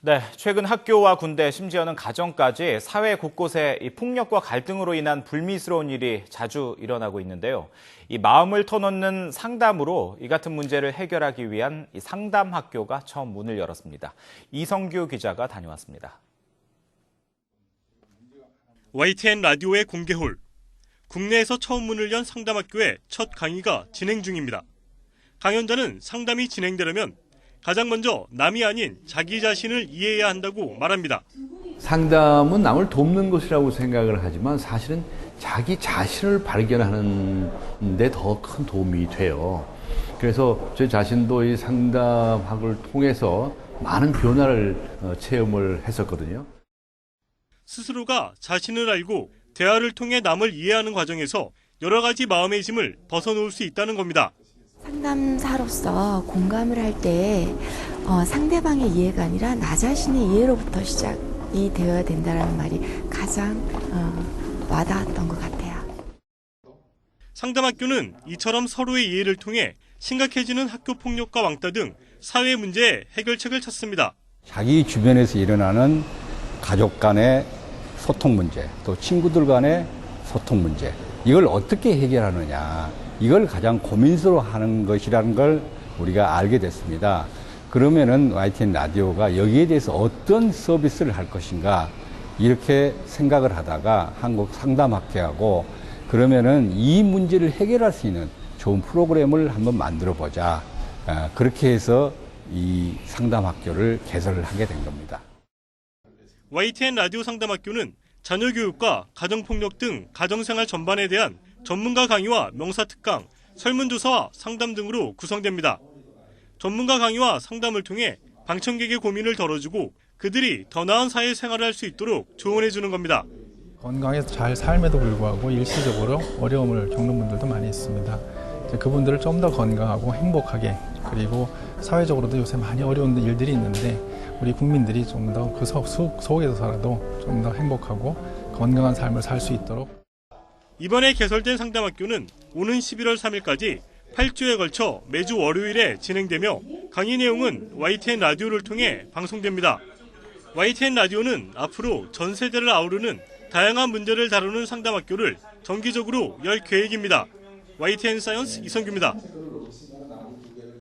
네, 최근 학교와 군대, 심지어는 가정까지 사회 곳곳에 이 폭력과 갈등으로 인한 불미스러운 일이 자주 일어나고 있는데요. 이 마음을 터놓는 상담으로 이 같은 문제를 해결하기 위한 이 상담 학교가 처음 문을 열었습니다. 이성규 기자가 다녀왔습니다. YTN 라디오의 공개홀. 국내에서 처음 문을 연 상담 학교의 첫 강의가 진행 중입니다. 강연자는 상담이 진행되려면 가장 먼저 남이 아닌 자기 자신을 이해해야 한다고 말합니다. 상담은 남을 돕는 것이라고 생각을 하지만 사실은 자기 자신을 발견하는 데 더 큰 도움이 돼요. 그래서 제 자신도 이 상담학을 통해서 많은 변화를 어, 체험을 했었거든요. 스스로가 자신을 알고 대화를 통해 남을 이해하는 과정에서 여러 가지 마음의 짐을 벗어놓을 수 있다는 겁니다. 상담사로서 공감을 할 때 어, 상대방의 이해가 아니라 나 자신의 이해로부터 시작이 되어야 된다는 말이 가장 어, 와닿았던 것 같아요. 상담학교는 이처럼 서로의 이해를 통해 심각해지는 학교 폭력과 왕따 등 사회 문제의 해결책을 찾습니다. 자기 주변에서 일어나는 가족 간의 소통 문제, 또 친구들 간의 소통 문제, 이걸 어떻게 해결하느냐, 이걸 가장 고민스러워 하는 것이라는 걸 우리가 알게 됐습니다. 그러면은 YTN 라디오가 여기에 대해서 어떤 서비스를 할 것인가, 이렇게 생각을 하다가 한국 상담학회하고 그러면은 이 문제를 해결할 수 있는 좋은 프로그램을 한번 만들어 보자. 아, 그렇게 해서 이 상담학교를 개설을 하게 된 겁니다. YTN 라디오 상담학교는 자녀 교육과 가정폭력 등 가정생활 전반에 대한 전문가 강의와 명사 특강, 설문조사와 상담 등으로 구성됩니다. 전문가 강의와 상담을 통해 방청객의 고민을 덜어주고 그들이 더 나은 사회 생활을 할 수 있도록 조언해 주는 겁니다. 건강해서 잘 삶에도 불구하고 일시적으로 어려움을 겪는 분들도 많이 있습니다. 그분들을 좀 더 건강하고 행복하게 그리고 사회적으로도 요새 많이 어려운 일들이 있는데 우리 국민들이 좀 더 그 속에서라도 좀 더 행복하고 건강한 삶을 살 수 있도록 이번에 개설된 상담학교는 오는 11월 3일까지 8주에 걸쳐 매주 월요일에 진행되며 강의 내용은 YTN 라디오를 통해 방송됩니다. YTN 라디오는 앞으로 전 세대를 아우르는 다양한 문제를 다루는 상담학교를 정기적으로 열 계획입니다. YTN 사이언스 이성규입니다.